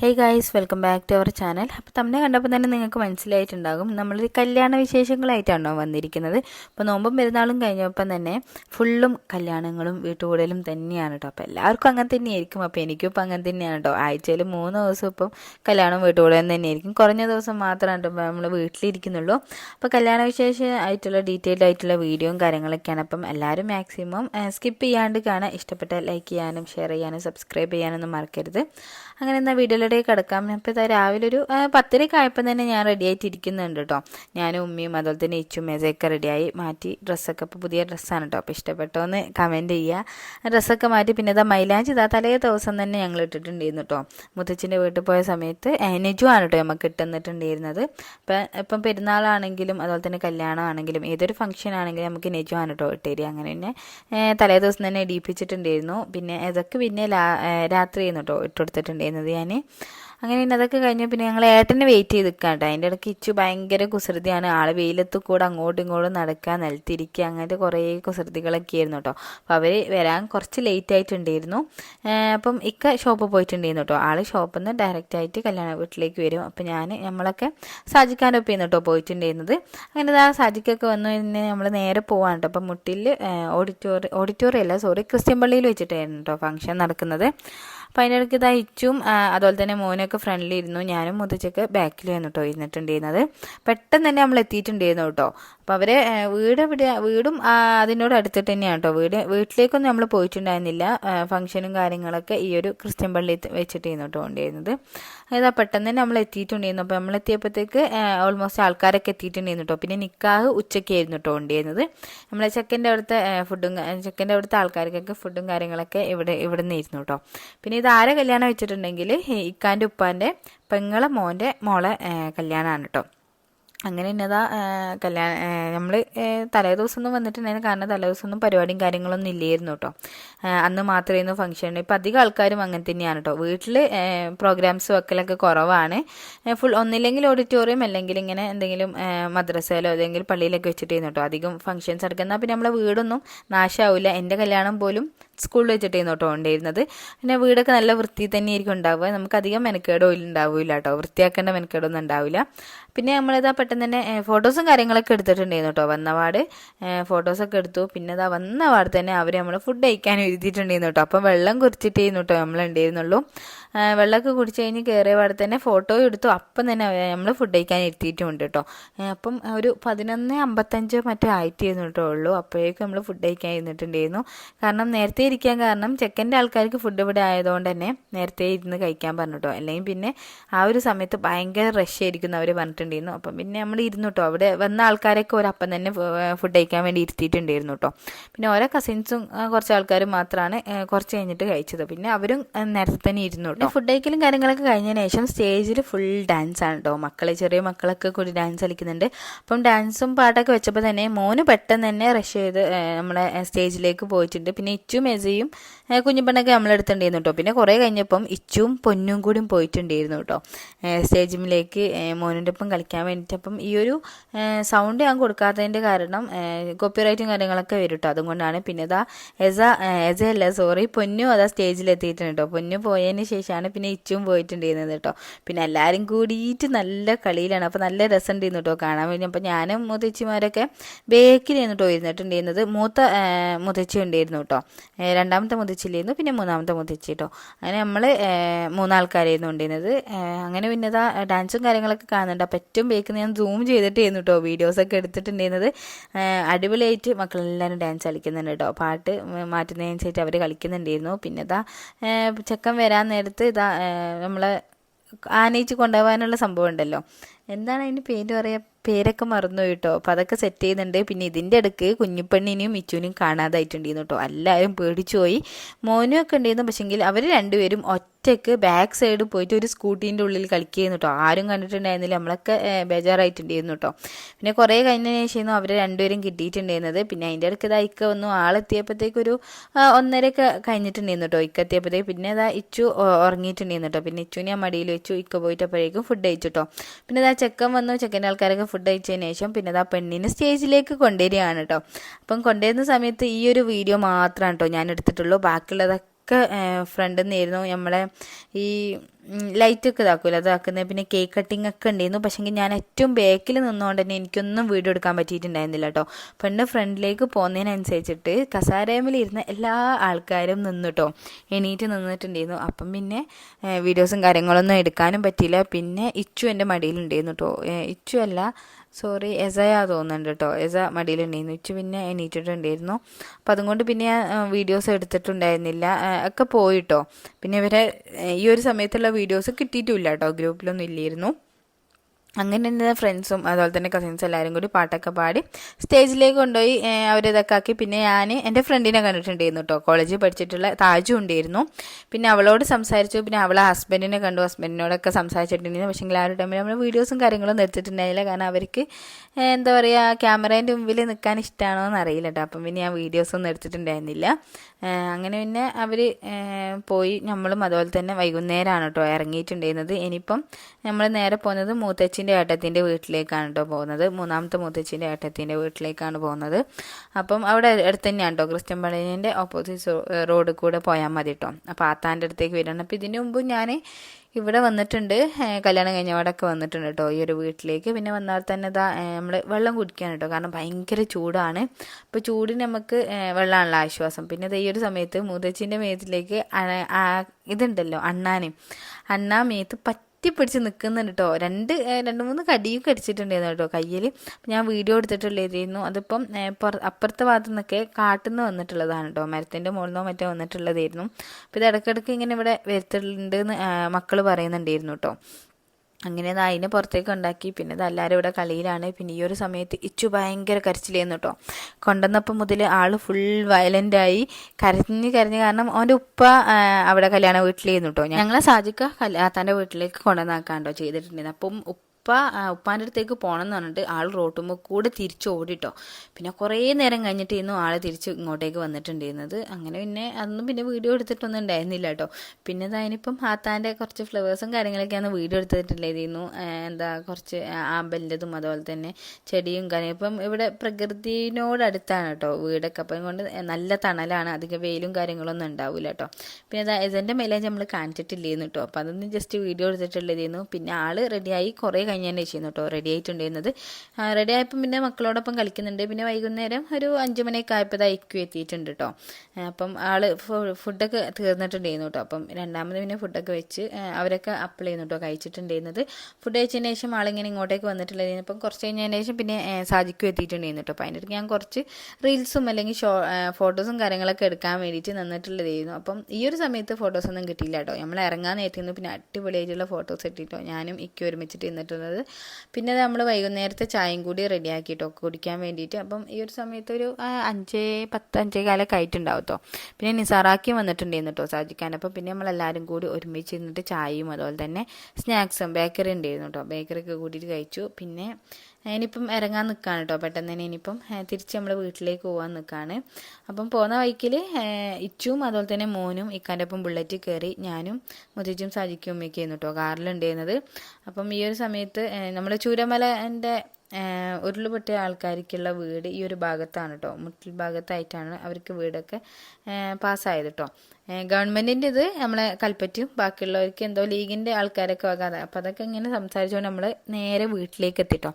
Hey guys welcome back to our channel അപ്പോൾ തന്നെ കണ്ടപ്പോൾ തന്നെ നിങ്ങൾക്ക് മനസ്സിലായിട്ടുണ്ടാകും. നമ്മൾ കല്യാണ വിശേഷങ്ങളായിട്ടാണോ വന്നിരിക്കുന്നത്. അപ്പോൾ നോമ്പും പെരുന്നാളും കഴിഞ്ഞപ്പം തന്നെ ഫുള്ളും കല്യാണങ്ങളും വീട്ടുകൂടലും തന്നെയാണ് കേട്ടോ അപ്പോൾ എല്ലാവർക്കും അങ്ങനെ തന്നെയായിരിക്കും. അപ്പോൾ എനിക്കും ഇപ്പം അങ്ങനെ തന്നെയാണ് കേട്ടോ ആഴ്ചയിൽ മൂന്ന് ദിവസം ഇപ്പം കല്യാണം വീട്ടുകൂടലും തന്നെയായിരിക്കും. കുറഞ്ഞ ദിവസം മാത്രമാണ് കേട്ടോ നമ്മൾ വീട്ടിലിരിക്കുന്നുള്ളൂ. അപ്പോൾ കല്യാണ വിശേഷം ആയിട്ടുള്ള ഡീറ്റെയിൽഡ് ആയിട്ടുള്ള വീഡിയോയും കാര്യങ്ങളൊക്കെയാണ്. അപ്പം എല്ലാവരും മാക്സിമം സ്കിപ്പ് ചെയ്യാണ്ട് കാണാൻ ഇഷ്ടപ്പെട്ട ലൈക്ക് ചെയ്യാനും ഷെയർ ചെയ്യാനും സബ്സ്ക്രൈബ് ചെയ്യാനൊന്നും മറക്കരുത്. അങ്ങനെ എന്നാൽ വീഡിയോയിലേക്ക് കിടക്കാം. അപ്പോൾ ഇതാ രാവിലെ ഒരു പത്തരയ്ക്ക് ആയപ്പോൾ തന്നെ ഞാൻ റെഡി ആയിട്ട് ഇരിക്കുന്നുണ്ട് കേട്ടോ ഞാനും ഉമ്മയും അതുപോലെ തന്നെ ഇച്ചും മേസയൊക്കെ റെഡിയായി മാറ്റി ഡ്രസ്സൊക്കെ ഇപ്പോൾ പുതിയ ഡ്രസ്സാണ് കേട്ടോ അപ്പോൾ ഇഷ്ടപ്പെട്ടോ എന്ന് കമന്റ് ചെയ്യുക ഡ്രസ്സൊക്കെ മാറ്റി പിന്നെ ഇതാ മൈലാഞ്ചി ഇതാ തലേ ദിവസം തന്നെ ഞങ്ങൾ ഇട്ടിട്ടുണ്ടായിരുന്നു കേട്ടോ മുത്തച്ഛന്റെ വീട്ടിൽ പോയ സമയത്ത് നെജുവാണ് കേട്ടോ നമുക്ക് ഇട്ടുന്നിട്ടുണ്ടായിരുന്നത് ഇപ്പം ഇപ്പം പെരുന്നാളാണെങ്കിലും അതുപോലെ തന്നെ കല്യാണമാണെങ്കിലും ഏതൊരു ഫംഗ്ഷൻ ആണെങ്കിലും നമുക്ക് നെജുവാണ് കേട്ടോ ഇട്ടേരി. അങ്ങനെ തന്നെ തലേ ദിവസം തന്നെ ഇടിയിപ്പിച്ചിട്ടുണ്ടായിരുന്നു പിന്നെ ഇതൊക്കെ പിന്നെ രാത്രി ആയിരുന്നു കേട്ടോ ഇട്ടുകൊടുത്തിട്ടുണ്ടായിരുന്നത് ഞാൻ അങ്ങനെ പിന്നെ അതൊക്കെ കഴിഞ്ഞ് പിന്നെ ഞങ്ങൾ ഏട്ടനെ വെയിറ്റ് ചെയ്ത് നിൽക്കാം കേട്ടോ അതിന്റെ ഇടയ്ക്ക് ഇച്ചു ഭയങ്കര കുസൃതിയാണ്. ആൾ വെയിലത്ത് കൂടെ അങ്ങോട്ടും ഇങ്ങോട്ടും നടക്കുക നിലത്തിരിക്കുക. അങ്ങനത്തെ കുറേ കുസൃതികളൊക്കെ ആയിരുന്നു കേട്ടോ അപ്പോൾ അവർ വരാൻ കുറച്ച് ലേറ്റ് ആയിട്ടുണ്ടായിരുന്നു. അപ്പം ഇക്ക ഷോപ്പ് പോയിട്ടുണ്ടായിരുന്നു കേട്ടോ ആൾ ഷോപ്പിൽ നിന്ന് ഡയറക്റ്റ് ആയിട്ട് കല്യാണ വീട്ടിലേക്ക് വരും. അപ്പം ഞാൻ നമ്മളൊക്കെ സാജിക്കാന്റെ ഒപ്പം കേട്ടോ പോയിട്ടുണ്ടായിരുന്നത്. അങ്ങനെ ആ സാജിക്കൊക്കെ വന്നു പിന്നെ നമ്മൾ നേരെ പോകാൻ കേട്ടോ അപ്പം മുട്ടിൽ ഓഡിറ്റോറിയം ഓഡിറ്റോറിയം അല്ല സോറി ക്രിസ്ത്യൻ പള്ളിയിൽ വെച്ചിട്ടായിരുന്നു കേട്ടോ ഫംഗ്ഷൻ നടക്കുന്നത്. അപ്പോൾ അതിന്റെ ഇടയ്ക്ക് ഇതാ ഇച്ചും അതുപോലെ തന്നെ മോനൊക്കെ ഫ്രണ്ടിലിരുന്നു ഞാനും മുതച്ചൊക്കെ ബാക്കിലായിരുന്നു കേട്ടോ ഇരുന്നിട്ടുണ്ടായിരുന്നത്. പെട്ടെന്ന് തന്നെ നമ്മൾ എത്തിയിട്ടുണ്ടായിരുന്നു കേട്ടോ അപ്പോൾ അവരെ വീട് ഇവിടെ വീടും അതിനോട് അടുത്തിട്ട് തന്നെയാണ് കേട്ടോ വീട് വീട്ടിലേക്കൊന്നും നമ്മൾ പോയിട്ടുണ്ടായിരുന്നില്ല. ഫംഗ്ഷനും കാര്യങ്ങളൊക്കെ ഈ ഒരു ക്രിസ്ത്യൻ പള്ളിയിൽ വെച്ചിട്ടായിരുന്നു കേട്ടോ ഉണ്ടായിരുന്നത്. അതാ പെട്ടെന്ന് തന്നെ നമ്മൾ എത്തിയിട്ടുണ്ടായിരുന്നു. അപ്പോൾ നമ്മൾ എത്തിയപ്പോഴത്തേക്ക് ഓൾമോസ്റ്റ് ആൾക്കാരൊക്കെ എത്തിയിട്ടുണ്ടായിരുന്നു പിന്നെ നിക്കാഹ് ഉച്ചയ്ക്കായിരുന്നു കേട്ടോ ഉണ്ടായിരുന്നത്. നമ്മളെ ചെക്കന്റെ അവിടുത്തെ ഫുഡും ചെക്കന്റെ അവിടുത്തെ ആൾക്കാർക്കൊക്കെ ഫുഡും കാര്യങ്ങളൊക്കെ ഇവിടെ ഇവിടെ നിന്ന് ഇരുന്നു കേട്ടോ പിന്നെ ഇത് ആരെ കല്യാണം വെച്ചിട്ടുണ്ടെങ്കിൽ ഇക്കാന്റെ ഉപ്പാന്റെ പെങ്ങളെ മോന്റെ മോളെ കല്യാണമാണ് കേട്ടോ അങ്ങനെ ഇന്നതാ കല്യാണം നമ്മൾ തലേ ദിവസം ഒന്നും വന്നിട്ടുണ്ടായിരുന്നു കാരണം തലേ ദിവസം ഒന്നും പരിപാടിയും കാര്യങ്ങളൊന്നും ഇല്ലായിരുന്നു കേട്ടോ അന്ന് മാത്രമായിരുന്നു ഫംഗ്ഷൻ ഇപ്പം അധികം ആൾക്കാരും അങ്ങനെ തന്നെയാണ് കേട്ടോ വീട്ടിൽ പ്രോഗ്രാംസ് വെക്കലൊക്കെ കുറവാണ്. ഫുൾ ഒന്നില്ലെങ്കിൽ ഓഡിറ്റോറിയം അല്ലെങ്കിൽ ഇങ്ങനെ എന്തെങ്കിലും മദ്രസയിലോ അല്ലെങ്കിൽ പള്ളിയിലൊക്കെ വെച്ചിട്ടായിരുന്നു കേട്ടോ അധികം ഫംഗ്ഷൻസ് നടക്കുന്ന പിന്നെ നമ്മളെ വീടൊന്നും നാശമാവില്ല എന്റെ കല്യാണം പോലും സ്കൂളിൽ വെച്ചിട്ടായിരുന്നു കേട്ടോ ഉണ്ടായിരുന്നത്. പിന്നെ വീടൊക്കെ നല്ല വൃത്തി തന്നെ ആയിരിക്കും ഉണ്ടാവുക. നമുക്ക് അധികം മെനക്കേടോ ഉണ്ടാവില്ല കേട്ടോ. വൃത്തിയാക്കേണ്ട മെനക്കേടൊന്നും ഉണ്ടാവില്ല. പിന്നെ നമ്മളിതാ പെട്ടെന്ന് തന്നെ ഫോട്ടോസും കാര്യങ്ങളൊക്കെ എടുത്തിട്ടുണ്ടായിരുന്നു കേട്ടോ. വന്നപാട് ഫോട്ടോസൊക്കെ എടുത്തു. പിന്നെ ഇതാ വന്നപാട് തന്നെ അവർ നമ്മൾ ഫുഡ് കഴിക്കാൻ എഴുതിയിട്ടുണ്ടായിരുന്നു കേട്ടോ. അപ്പം വെള്ളം കുറിച്ചിട്ടായിരുന്നു കേട്ടോ ആ, വെള്ളമൊക്കെ കുടിച്ച് കഴിഞ്ഞ് കയറിയ പാടെ തന്നെ ഫോട്ടോ എടുത്തു. അപ്പം തന്നെ നമ്മൾ ഫുഡ് കഴിക്കാൻ ഇരുത്തിയിട്ടുമുണ്ട് കേട്ടോ അപ്പം ഒരു പതിനൊന്ന് അമ്പത്തഞ്ച് മറ്റോ ആയിട്ടിരുന്നു കേട്ടോ ഉള്ളൂ. അപ്പോഴേക്കും നമ്മൾ ഫുഡ് കഴിക്കാൻ ഇരുന്നിട്ടുണ്ടായിരുന്നു. കാരണം നേരത്തെ ഇരിക്കാൻ കാരണം ചെക്കന്റെ ആൾക്കാർക്ക് ഫുഡ് ഇവിടെ ആയതുകൊണ്ട് തന്നെ നേരത്തെ ഇരുന്ന് കഴിക്കാൻ പറഞ്ഞു കേട്ടോ അല്ലെങ്കിൽ പിന്നെ ആ ഒരു സമയത്ത് ഭയങ്കര റഷ് ആയിരിക്കും അവർ പറഞ്ഞിട്ടുണ്ടായിരുന്നു. അപ്പം പിന്നെ നമ്മൾ ഇരുന്നു കേട്ടോ അവിടെ വന്ന ആൾക്കാരൊക്കെ ഒരപ്പം തന്നെ ഫുഡ് കഴിക്കാൻ വേണ്ടി ഇരുത്തിയിട്ടുണ്ടായിരുന്നു കേട്ടോ പിന്നെ ഓരോ കസിൻസും കുറച്ച് ആൾക്കാരും മാത്രമാണ് കുറച്ച് കഴിഞ്ഞിട്ട് കഴിച്ചത്. പിന്നെ അവരും നേരത്തെ തന്നെ ഇരുന്നു കേട്ടോ ഫുഡ് കഴിക്കലും കാര്യങ്ങളൊക്കെ കഴിഞ്ഞതിന് ശേഷം സ്റ്റേജിൽ ഫുൾ ഡാൻസ് ആണ് കേട്ടോ മക്കളെ ചെറിയ മക്കളൊക്കെ കൂടി ഡാൻസ് കളിക്കുന്നുണ്ട്. അപ്പം ഡാൻസും പാട്ടൊക്കെ വെച്ചപ്പോൾ തന്നെ മോന് പെട്ടെന്ന് തന്നെ റഷ് ചെയ്ത് നമ്മുടെ നമ്മളെ സ്റ്റേജിലേക്ക് പോയിട്ടുണ്ട്. പിന്നെ ഇച്ചും മെസയും പെണ്ണൊക്കെ നമ്മളെ നമ്മളെടുത്തിട്ടുണ്ടായിരുന്നു കേട്ടോ പിന്നെ കുറേ കഴിഞ്ഞപ്പം ഇച്ചും പൊന്നും കൂടിയും പോയിട്ടുണ്ടായിരുന്നു കേട്ടോ സ്റ്റേജിലേക്ക് മോനിന്റെ ഒപ്പം കളിക്കാൻ വേണ്ടിയിട്ട് അപ്പം ഈ ഒരു സൗണ്ട് ഞാൻ കൊടുക്കാത്തതിന്റെ കാരണം കോപ്പിറൈറ്റും കാര്യങ്ങളൊക്കെ വരും കേട്ടോ അതുകൊണ്ടാണ് പിന്നെ ഇതാ എസ എസ അല്ല സോറി പൊന്നു അതാ സ്റ്റേജിൽ എത്തിയിട്ടുണ്ട് കേട്ടോ പൊന്നു പോയതിന് ശേഷമാണ് പിന്നെ ഇച്ചും പോയിട്ടുണ്ടായിരുന്നത് കേട്ടോ. പിന്നെ എല്ലാവരും കൂടിയിട്ട് നല്ല കളിയിലാണ്. അപ്പോൾ നല്ല രസം ഉണ്ടായിരുന്നു കേട്ടോ കാണാൻ വേണ്ടി. അപ്പോൾ ഞാനും മുതച്ചിമാരൊക്കെ ബേക്കിലായിരുന്നു കേട്ടോ ഇരുന്നിട്ടുണ്ടായിരുന്നത്. മൂത്ത മുതച്ചി ഉണ്ടായിരുന്നു കേട്ടോ. രണ്ടാമത്തെ മുതച്ചില്ലായിരുന്നു പിന്നെ മൂന്നാമത്തെ മുതച്ചി കേട്ടോ. അങ്ങനെ നമ്മൾ മൂന്നാൾക്കാരായിരുന്നു ഉണ്ടായിരുന്നത്. അങ്ങനെ പിന്നെ ഇതാ ഡാൻസും കാര്യങ്ങളൊക്കെ കാണുന്നുണ്ട്. അപ്പോൾ ഏറ്റവും ബേക്ക് ഞാൻ സൂം ചെയ്തിട്ടായിരുന്നു കേട്ടോ വീഡിയോസൊക്കെ എടുത്തിട്ടുണ്ടായിരുന്നത്. അടിപൊളിയായിട്ട് മക്കളെല്ലാവരും ഡാൻസ് കളിക്കുന്നുണ്ട് കേട്ടോ. പാട്ട് മാറ്റുന്നതിനനുസരിച്ച് അവർ കളിക്കുന്നുണ്ടായിരുന്നു. പിന്നെ ഇതാ ചെക്കൻ വരാൻ നേരത്ത് ഇതാ നമ്മളെ ആനയിച്ച് കൊണ്ടുപോകാനുള്ള സംഭവം ഉണ്ടല്ലോ. എന്താണ് അതിന് പേര് പറയാ? പേരൊക്കെ മറന്നു കേട്ടോ അപ്പോൾ അതൊക്കെ സെറ്റ് ചെയ്യുന്നുണ്ട്. പിന്നെ ഇതിന്റെ ഇടയ്ക്ക് കുഞ്ഞിപ്പെണ്ണിനെയും മിച്ചുവിനെയും കാണാതായിട്ടുണ്ടായിരുന്നു കേട്ടോ എല്ലാവരും പേടിച്ചു പോയി. മോനും ഒക്കെ ഉണ്ടായിരുന്നു. പക്ഷെങ്കിൽ അവർ രണ്ടുപേരും ഒറ്റയ്ക്ക് ബാക്ക് സൈഡ് പോയിട്ട് ഒരു സ്കൂട്ടീന്റെ ഉള്ളിൽ കളിക്കുകയായിരുന്നു കേട്ടോ ആരും കണ്ടിട്ടുണ്ടായിരുന്നില്ല. നമ്മളൊക്കെ ബേജാറായിട്ടുണ്ടായിരുന്നു കേട്ടോ പിന്നെ കുറേ കഴിഞ്ഞതിന് ശേഷം അവരെ രണ്ടുപേരും കിട്ടിയിട്ടുണ്ടായിരുന്നത്. പിന്നെ അതിന്റെ ഇടയ്ക്ക് ഇതാ ഇക്ക വന്നു. ആളെത്തിയപ്പോഴത്തേക്കൊരു ഒന്നരയൊക്കെ കഴിഞ്ഞിട്ടുണ്ടായിരുന്നു കേട്ടോ ഇക്ക എത്തിയപ്പോഴത്തേക്ക് പിന്നെ ഇതാ ഇച്ചു ഉറങ്ങിയിട്ടുണ്ടായിരുന്നു കേട്ടോ പിന്നെ ഇച്ചു ഞാൻ മടിയിൽ വെച്ചു. ഇക്ക പോയിട്ടപ്പോഴേക്കും ഫുഡ് കഴിച്ചു കേട്ടോ പിന്നെ ഇതാ ചെക്കൻ വന്നു ചെക്കന്റെ ആൾക്കാരൊക്കെ ഫുഡ് കഴിച്ചതിന് ശേഷം പിന്നെ ആ പെണ്ണിനെ സ്റ്റേജിലേക്ക് കൊണ്ടുവരികയാണ് കേട്ടോ അപ്പം കൊണ്ടുവരുന്ന സമയത്ത് ഈ ഒരു വീഡിയോ മാത്രമാണ് കേട്ടോ ഞാൻ എടുത്തിട്ടുള്ളൂ. ബാക്കിയുള്ളതൊക്കെ ഫ്രണ്ടിൽ നിന്നായിരുന്നു നമ്മളെ ഈ ലൈറ്റൊക്കെ ഇതാക്കൂല. അതാക്കുന്നത് പിന്നെ കേക്ക് കട്ടിംഗ് ഒക്കെ ഉണ്ടായിരുന്നു പക്ഷേങ്കിൽ ഞാൻ ഏറ്റവും ബാക്കിൽ നിന്നുകൊണ്ട് തന്നെ എനിക്കൊന്നും വീഡിയോ എടുക്കാൻ പറ്റിയിട്ടുണ്ടായിരുന്നില്ല കേട്ടോ പെണ്ണ് ഫ്രണ്ടിലേക്ക് പോകുന്നതിനനുസരിച്ചിട്ട് ഇരുന്ന എല്ലാ ആൾക്കാരും നിന്നു കേട്ടോ എണീറ്റ് നിന്നിട്ടുണ്ടായിരുന്നു. അപ്പം പിന്നെ വീഡിയോസും കാര്യങ്ങളൊന്നും എടുക്കാനും പറ്റിയില്ല. പിന്നെ ഇച്ചു എന്റെ മടിയിലുണ്ടായിരുന്നു കേട്ടോ ഇച്ചു അല്ല സോറി എസയാ തോന്നുന്നുണ്ട് കേട്ടോ എസ മടിയിലുണ്ടായിരുന്നു. ഇച്ചു പിന്നെ എണീറ്റിട്ടുണ്ടായിരുന്നു. അപ്പം അതുകൊണ്ട് പിന്നെ വീഡിയോസ് എടുത്തിട്ടുണ്ടായിരുന്നില്ല. ഒക്കെ പോയിട്ടോ പിന്നെ ഇവരെ ഈ ഒരു സമയത്തുള്ള വീഡിയോസ് കിട്ടിയിട്ടില്ല കേട്ടോ ഗ്രൂപ്പിലൊന്നും ഇല്ലായിരുന്നു. അങ്ങനെ എന്റെ ഫ്രണ്ട്സും അതുപോലെ തന്നെ കസിൻസ് എല്ലാവരും കൂടി പാട്ടൊക്കെ പാടി സ്റ്റേജിലേക്ക് കൊണ്ടുപോയി അവരിതൊക്കെ ആക്കി. പിന്നെ ഞാൻ എന്റെ ഫ്രണ്ടിനെ കണ്ടിട്ടുണ്ടായിരുന്നു കേട്ടോ കോളേജിൽ പഠിച്ചിട്ടുള്ള താജു ഉണ്ടായിരുന്നു. പിന്നെ അവളോട് സംസാരിച്ചു. പിന്നെ അവളെ ഹസ്ബൻഡിനെ കണ്ടു. ഹസ്ബൻഡിനോടൊക്കെ സംസാരിച്ചിട്ടുണ്ടായിരുന്നു. പക്ഷേ ആ ഒരു ടൈമിൽ നമ്മൾ വീഡിയോസും കാര്യങ്ങളും എടുത്തിട്ടുണ്ടായില്ല കാരണം അവർക്ക് എന്താ പറയുക ക്യാമറേന്റെ മുമ്പിൽ നിൽക്കാൻ ഇഷ്ടമാണോ എന്ന് അറിയില്ല കേട്ടോ അപ്പം പിന്നെ ഞാൻ വീഡിയോസൊന്നും എടുത്തിട്ടുണ്ടായിരുന്നില്ല. അങ്ങനെ പിന്നെ അവർ പോയി. നമ്മളും അതുപോലെ തന്നെ വൈകുന്നേരമാണ് കേട്ടോ ഇറങ്ങിയിട്ടുണ്ടായിരുന്നത്. ഇനിയിപ്പം നമ്മൾ നേരെ പോകുന്നത് മൂത്തച്ഛന്റെ ഏട്ടത്തിന്റെ വീട്ടിലേക്കാണ് കേട്ടോ പോകുന്നത്. മൂന്നാമത്തെ മുത്തച്ഛന്റെ ഏട്ടത്തിന്റെ വീട്ടിലേക്കാണ് പോകുന്നത്. അപ്പം അവിടെ അടുത്ത് തന്നെയാണ് കേട്ടോ ക്രിസ്ത്യൻ പള്ളിന്റെ ഓപ്പോസിറ്റ് റോഡ് കൂടെ പോയാൽ മതി കേട്ടോ അപ്പോൾ ആത്താന്റെ അടുത്തേക്ക് വരണം. അപ്പോൾ ഇതിനു മുമ്പ് ഞാൻ ഇവിടെ വന്നിട്ടുണ്ട്. കല്യാണം കല്യാണം കഴിഞ്ഞവടൊക്കെ വന്നിട്ടുണ്ട് കേട്ടോ ഈ ഒരു വീട്ടിലേക്ക്. പിന്നെ വന്നാൽ തന്നെ ഇതാ നമ്മൾ വെള്ളം കുടിക്കാൻ കേട്ടോ കാരണം ഭയങ്കര ചൂടാണ്. അപ്പോൾ ചൂടിന് നമുക്ക് വെള്ളമാണല്ലോ ആശ്വാസം. പിന്നെ ഈ ഒരു സമയത്ത് മുതച്ചിന്റെ മേത്തിലേക്ക് ഇതുണ്ടല്ലോ അണ്ണാന്. അണ്ണാ മേത്ത് പറ്റി പിടിച്ച് നിൽക്കുന്നുണ്ട് കേട്ടോ രണ്ട് രണ്ട് മൂന്ന് കടിയും കടിച്ചിട്ടുണ്ടായിരുന്നു കേട്ടോ കയ്യിൽ ഞാൻ വീഡിയോ എടുത്തിട്ടുള്ളതായിരുന്നു. അതിപ്പം അപ്പുറത്തെ ഭാഗത്തു നിന്നൊക്കെ കാട്ടുനിന്ന് വന്നിട്ടുള്ളതാണ് കേട്ടോ മരത്തിന്റെ മുകളിൽ മറ്റോ വന്നിട്ടുള്ളതായിരുന്നു. അപ്പോൾ ഇത് ഇടയ്ക്കിടയ്ക്ക് ഇങ്ങനെ ഇവിടെ വരുത്തുന്നുണ്ട് എന്ന് മക്കൾ പറയുന്നുണ്ടായിരുന്നു കേട്ടോ അങ്ങനെ നായിനെ പുറത്തേക്ക് ഉണ്ടാക്കി. പിന്നെ അത് എല്ലാവരും ഇവിടെ കളിയിലാണ്. പിന്നെ ഈ ഒരു സമയത്ത് ഇച്ചു ഭയങ്കര കരച്ചിലായിരുന്നു കേട്ടോ. കൊണ്ടുവന്നപ്പോൾ മുതൽ ആൾ ഫുൾ വയലന്റായി കരഞ്ഞ് കരഞ്ഞ് കാരണം അവന്റെ ഉപ്പ അവിടെ കല്യാണ വീട്ടിലേന്ന് കേട്ടോ. ഞങ്ങളെ സാജിക്ക കല്യാത്താന്റെ വീട്ടിലേക്ക് കൊണ്ടുവന്നാക്കാണ്ടോ ചെയ്തിട്ടുണ്ടായിരുന്നു. അപ്പം ഉപ്പ ആ, ഉപ്പാന്റെ അടുത്തേക്ക് പോകണം എന്ന് പറഞ്ഞിട്ട് ആൾ റോട്ടുമ്പോൾ കൂടെ തിരിച്ച് ഓടിട്ടോ. പിന്നെ കുറേ നേരം കഴിഞ്ഞിട്ടായിരുന്നു ആൾ തിരിച്ച് ഇങ്ങോട്ടേക്ക് വന്നിട്ടുണ്ടായിരുന്നത്. അങ്ങനെ പിന്നെ അതൊന്നും പിന്നെ വീഡിയോ എടുത്തിട്ടൊന്നും ഉണ്ടായിരുന്നില്ല കേട്ടോ പിന്നെ അതിനിപ്പം ആത്താന്റെ കുറച്ച് ഫ്ലവേഴ്സും കാര്യങ്ങളൊക്കെ കാര്യങ്ങളൊക്കെയാണ് വീഡിയോ എടുത്തിട്ടില്ലായിരുന്നു ആ, എന്താ കുറച്ച് ആമ്പലിന്റെതും അതുപോലെ തന്നെ ചെടിയും കാര്യം ഇപ്പം ഇവിടെ പ്രകൃതിനോട് അടുത്താണ് കേട്ടോ വീടൊക്കെ. അപ്പം കൊണ്ട് നല്ല തണലാണ്. അധികം വെയിലും കാര്യങ്ങളൊന്നും ഉണ്ടാവില്ല കേട്ടോ പിന്നെ അതാ ഇതിന്റെ മേലെ നമ്മൾ കാണിച്ചിട്ടില്ലായിരുന്നു കേട്ടോ അപ്പം അതൊന്നും ജസ്റ്റ് വീഡിയോ എടുത്തിട്ടുള്ളതായിരുന്നു പിന്നെ ആൾ റെഡിയായി കുറേ കഴിഞ്ഞതിന്റെ ചെയ്യുന്നു കേട്ടോ റെഡി ആയിട്ടുണ്ടായിരുന്നത് റെഡി ആയപ്പം പിന്നെ മക്കളോടൊപ്പം കളിക്കുന്നുണ്ട്. പിന്നെ വൈകുന്നേരം ഒരു അഞ്ചു മണിയൊക്കെ ആയപ്പോൾ ഐക്യു എത്തിയിട്ടുണ്ട് കേട്ടോ അപ്പം ഫു- ഫുഡൊക്കെ തീർന്നിട്ടുണ്ടായിരുന്നു കേട്ടോ അപ്പം രണ്ടാമത് പിന്നെ ഫുഡൊക്കെ വെച്ച് അവരൊക്കെ അപ്ലൈ ചെയ്യുന്നു കേട്ടോ കഴിച്ചിട്ടുണ്ടായിരുന്നത്. ഫുഡ് കഴിച്ചതിന് ശേഷം ആളിങ്ങനെ ഇങ്ങോട്ടേക്ക് വന്നിട്ടുള്ളതിന് അപ്പം കുറച്ച് കഴിഞ്ഞതിന് ശേഷം പിന്നെ സാജിക്കും എത്തിയിട്ടുണ്ടായിരുന്നു കേട്ടോ അപ്പം അതിന്റെ ഞാൻ കുറച്ച് റീൽസും അല്ലെങ്കിൽ ഷോ ഫോട്ടോസും കാര്യങ്ങളൊക്കെ എടുക്കാൻ വേണ്ടിയിട്ട് നിന്നിട്ടുള്ളതായിരുന്നു അപ്പം ഈ ഒരു സമയത്ത് ഫോട്ടോസൊന്നും കിട്ടിയില്ല കേട്ടോ നമ്മൾ ഇറങ്ങാൻ നേരത്തിരുന്നു പിന്നെ അടിപൊളിയായിട്ടുള്ള ഫോട്ടോസ് ഇട്ടിട്ടോ. ഞാനും ഇക്കി ഒരുമിച്ചിട്ട് നിന്നിട്ടുള്ളത് പിന്നെ നമ്മൾ വൈകുന്നേരത്തെ ചായയും കൂടി റെഡിയാക്കിയിട്ടോ കുടിക്കാൻ വേണ്ടിയിട്ട്. അപ്പം ഈ ഒരു സമയത്ത് ഒരു അഞ്ച് പത്ത് അഞ്ചേ കാലൊക്കെ ആയിട്ടുണ്ടാവും പിന്നെ നിസാറാക്കി വന്നിട്ടുണ്ടായിരുന്നു കേട്ടോ സാജിക്കാൻ. അപ്പം പിന്നെ നമ്മളെല്ലാവരും കൂടി ഒരുമിച്ച് ഇരുന്നിട്ട് ചായയും അതുപോലെ തന്നെ സ്നാക്സും ബേക്കറി ഉണ്ടായിരുന്നു കേട്ടോ ബേക്കറി ഒക്കെ കൂട്ടിയിട്ട് കഴിച്ചു. പിന്നെ ഇനിയിപ്പം ഇറങ്ങാൻ നിൽക്കുകയാണ് കേട്ടോ പെട്ടെന്ന് തന്നെ ഇനിയിപ്പം തിരിച്ച് നമ്മൾ വീട്ടിലേക്ക് പോകാൻ നിൽക്കുകയാണ് അപ്പം പോകുന്ന വഴിക്കിൽ ഇച്ചും അതുപോലെ തന്നെ മോനും ഇക്കാന്റെ ഒപ്പം ബുള്ളറ്റ് കയറി ഞാനും മുത്തച്ചും സാജിക്കും ഉമ്മയൊക്കെ ആയിരുന്നു കേട്ടോ കാറിലുണ്ടായിരുന്നത്. അപ്പം ഈ ഒരു സമയത്ത് നമ്മൾ ചൂരമലന്റെ ഉരുളുപൊട്ടിയ ആൾക്കാർക്കുള്ള വീട് ഈ ഒരു ഭാഗത്താണ് കേട്ടോ മുട്ടിൽ ഭാഗത്തായിട്ടാണ് അവർക്ക് വീടൊക്കെ പാസ്സായത് കേട്ടോ ഗവൺമെന്റിന്റെ ഇത് നമ്മളെ കൽപ്പറ്റും. ബാക്കിയുള്ളവർക്ക് എന്തോ ലീഗിന്റെ ആൾക്കാരൊക്കെ വകാതെ. അപ്പോൾ അതൊക്കെ ഇങ്ങനെ സംസാരിച്ചുകൊണ്ട് നമ്മൾ നേരെ വീട്ടിലേക്ക് എത്തിട്ടോ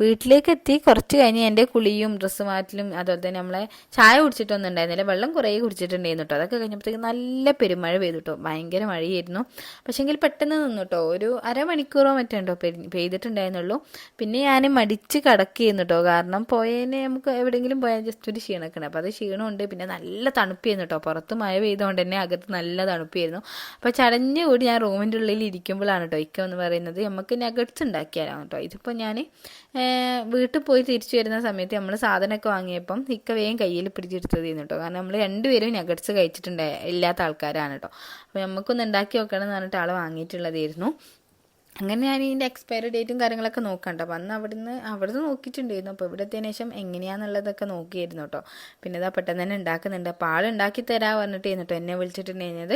വീട്ടിലേക്ക് എത്തി കുറച്ച് കഴിഞ്ഞ് എന്റെ കുളിയും ഡ്രസ്സ് മാറ്റലും അതുപോലെ തന്നെ നമ്മളെ ചായ കുടിച്ചിട്ടൊന്നും ഉണ്ടായിരുന്നില്ല വെള്ളം കുറെ കുടിച്ചിട്ടുണ്ടായിരുന്നു കേട്ടോ അതൊക്കെ കഴിഞ്ഞപ്പോഴത്തേക്ക് നല്ല പെരുമഴ പെയ്തു കേട്ടോ ഭയങ്കര മഴയായിരുന്നു. പക്ഷേങ്കിൽ പെട്ടെന്ന് നിന്നു കേട്ടോ ഒരു അരമണിക്കൂറോ മറ്റോ ഉണ്ടോ പെയ്- പെയ്തിട്ടുണ്ടായിരുന്നുള്ളൂ. പിന്നെ ഞാൻ മടിച്ച് കിടക്കുകയായിരുന്നു കേട്ടോ കാരണം പോയേനെ നമുക്ക് എവിടെയെങ്കിലും പോയാൽ ജസ്റ്റ് ഒരു ക്ഷീണക്കണം അപ്പൊ അപ്പോൾ അത് ക്ഷീണമുണ്ട്. പിന്നെ നല്ല തണുപ്പായിരുന്നു കേട്ടോ പുറത്ത് മഴ പെയ്തുകൊണ്ട് തന്നെ അകത്ത് നല്ല തണുപ്പായിരുന്നു. അപ്പോൾ ചടഞ്ഞ് കൂടി ഞാൻ റൂമിന്റെ ഉള്ളിൽ ഇരിക്കുമ്പോഴാണ് കേട്ടോ ഇക്ക എന്ന് പറയുന്നത് നമുക്ക് നഗറ്റ്സ് ഉണ്ടാക്കിയാലാണ് കേട്ടോ ഇതിപ്പോൾ ഞാൻ വീട്ടിൽ പോയി തിരിച്ചു വരുന്ന സമയത്ത് നമ്മൾ സാധനമൊക്കെ വാങ്ങിയപ്പം ഇക്ക വേഗം കയ്യിൽ പിടിച്ചെടുത്തതായിരുന്നു കേട്ടോ കാരണം നമ്മൾ രണ്ടുപേരും നഗറ്റ്സ് കഴിച്ചിട്ടുണ്ടായ ഇല്ലാത്ത ആൾക്കാരാണ് കേട്ടോ അപ്പോൾ നമുക്കൊന്ന് ഉണ്ടാക്കി വെക്കണം എന്ന് പറഞ്ഞിട്ട് ആൾ വാങ്ങിയിട്ടുള്ളതായിരുന്നു അങ്ങനെ ഞാൻ ഇതിന്റെ എക്സ്പയറി ഡേറ്റും കാര്യങ്ങളൊക്കെ നോക്കണ്ട. അപ്പം അന്ന് അവിടുന്ന് അവിടുന്ന് നോക്കിയിട്ടുണ്ടായിരുന്നു. അപ്പോൾ ഇവിടെ എത്തിയതിനു ശേഷം എങ്ങനെയാണെന്നുള്ളതൊക്കെ നോക്കിയിരുന്നു കേട്ടോ. പിന്നെ ഇതാ പെട്ടെന്ന് തന്നെ ഉണ്ടാക്കുന്നുണ്ട്. അപ്പോൾ ആൾ ഉണ്ടാക്കി തരാ പറഞ്ഞിട്ട് കേട്ടോ എന്നെ വിളിച്ചിട്ടുണ്ടായിരുന്നത്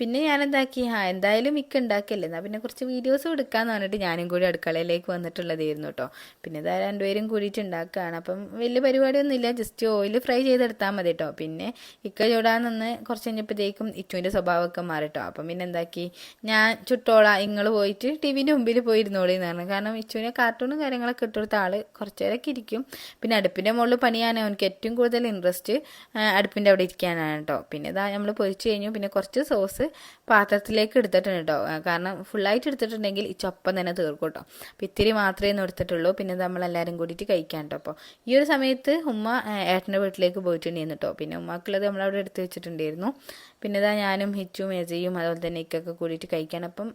പിന്നെ ഞാൻ എന്താക്കി ആ എന്തായാലും മിക്ക ഉണ്ടാക്കിയല്ലേ? എന്നാൽ പിന്നെ കുറച്ച് വീഡിയോസ് എടുക്കാമെന്ന് പറഞ്ഞിട്ട് ഞാനും കൂടി അടുക്കളയിലേക്ക് വന്നിട്ടുള്ളതായിരുന്നു കേട്ടോ. പിന്നെ ഇതാ രണ്ടുപേരും കൂടിയിട്ട് ഉണ്ടാക്കുകയാണ്. അപ്പം വലിയ പരിപാടിയൊന്നും ഇല്ല ജസ്റ്റ് ഓയിൽ ഫ്രൈ ചെയ്തെടുത്താൽ മതി കേട്ടോ. പിന്നെ ഇക്ക ചൂടാൻ നിന്ന് കുറച്ച് കഴിഞ്ഞപ്പോഴത്തേക്കും ഇറ്റുവിന്റെ സ്വഭാവമൊക്കെ മാറിട്ടോ അപ്പം പിന്നെ എന്താക്കി? ഞാൻ ചുട്ടോളാം. നിങ്ങൾ പോയിട്ട് ടി വിന്റെ മുമ്പിൽ പോയി ഇരുന്നോളി എന്ന് പറഞ്ഞു. കാരണം ഇച്ചുവിനെ കാർട്ടൂണും കാര്യങ്ങളൊക്കെ ഇട്ടുകൊടുത്ത ആൾ കുറച്ച് നേരമൊക്കെ ഇരിക്കും. പിന്നെ അടുപ്പിന്റെ മുകളിൽ പണിയാണ് അവനക്ക് ഏറ്റവും കൂടുതൽ ഇൻട്രസ്റ്റ് അടുപ്പിന്റെ അവിടെ ഇരിക്കാനാണ് കേട്ടോ. പിന്നെ ഇതാ നമ്മൾ പൊരിച്ചു കഴിഞ്ഞു. പിന്നെ കുറച്ച് സോസ് പാത്രത്തിലേക്ക് എടുത്തിട്ടുണ്ട് കേട്ടോ. കാരണം ഫുള്ളായിട്ട് എടുത്തിട്ടുണ്ടെങ്കിൽ ഈ ചൊപ്പം തന്നെ തീർക്കും കേട്ടോ. അപ്പം ഇത്തിരി മാത്രമേ ഒന്നും എടുത്തിട്ടുള്ളൂ. പിന്നെ നമ്മളെല്ലാവരും കൂടിയിട്ട് കഴിക്കാൻ കേട്ടോ. അപ്പോൾ ഈ ഒരു സമയത്ത് ഉമ്മ ഏട്ടന്റെ വീട്ടിലേക്ക് പോയിട്ടുണ്ടായിരുന്നു കേട്ടോ. പിന്നെ ഉമ്മാക്കുള്ളത് നമ്മളവിടെ എടുത്ത് വെച്ചിട്ടുണ്ടായിരുന്നു. പിന്നെ ഇതാ ഞാനും ഹിച്ചും എജയും അതുപോലെ തന്നെ ഇക്കൊക്കെ കൂടിയിട്ട് കഴിക്കാൻ. അപ്പം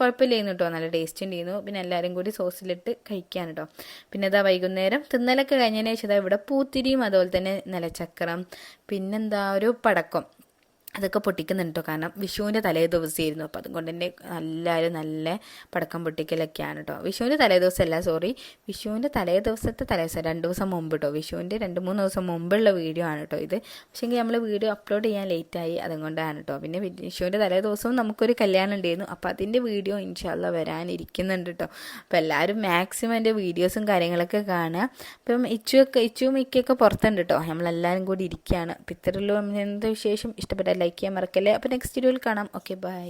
കുഴപ്പമില്ലായിരുന്നു കേട്ടോ. നല്ല ടേസ്റ്റ് ഉണ്ടായിരുന്നു പിന്നെ എല്ലാവരും കൂടി സോസിലിട്ട് കഴിക്കാൻ കേട്ടോ പിന്നെ ഇതാ വൈകുന്നേരം തിന്നലൊക്കെ കഴിഞ്ഞതിന് ശേഷം ഇവിടെ പൂത്തിരിയും അതുപോലെ തന്നെ നിലച്ചക്രം പിന്നെന്താ ഒരു പടക്കം. അതൊക്കെ പൊട്ടിക്കുന്നുണ്ട് കേട്ടോ കാരണം വിഷുവിന്റെ തലേ ദിവസമായിരുന്നു അപ്പോൾ അതുകൊണ്ട് തന്നെ എല്ലാവരും നല്ല പടക്കം പൊട്ടിക്കലൊക്കെയാണ് കേട്ടോ വിഷുവിന്റെ തലേ ദിവസമല്ല സോറി. വിഷുവിന്റെ തലേ ദിവസത്തെ തലേ ദിവസം രണ്ട് ദിവസം മുമ്പ് കേട്ടോ വിഷുവിന്റെ രണ്ട് മൂന്ന് ദിവസം മുമ്പുള്ള വീഡിയോ ആണ് കേട്ടോ ഇത്. പക്ഷേങ്കിൽ നമ്മൾ വീഡിയോ അപ്ലോഡ് ചെയ്യാൻ ലേറ്റായി അതുകൊണ്ടാണ് കേട്ടോ പിന്നെ വിഷുവിന്റെ തലേ ദിവസവും നമുക്കൊരു കല്യാണം ഉണ്ടായിരുന്നു. അപ്പോൾ അതിന്റെ വീഡിയോ ഇൻഷാല്ല വരാനിരിക്കുന്നുണ്ട് കേട്ടോ അപ്പോൾ എല്ലാവരും മാക്സിമം എന്റെ വീഡിയോസും കാര്യങ്ങളൊക്കെ കാണുക. അപ്പം ഇച്ചുവൊക്കെ ഇച്ചുവും മിക്കൊക്കെ പുറത്തുണ്ട് കേട്ടോ നമ്മളെല്ലാവരും കൂടി ഇരിക്കുകയാണ്. അപ്പോൾ ഇത്രയുള്ളൂ എന്താ വിശേഷം? ഇഷ്ടപ്പെട്ട ലൈക്ക് ചെയ്യാൻ മറക്കല്ലേ. അപ്പോൾ നെക്സ്റ്റ് വീഡിയോയിൽ കാണാം. Okay bye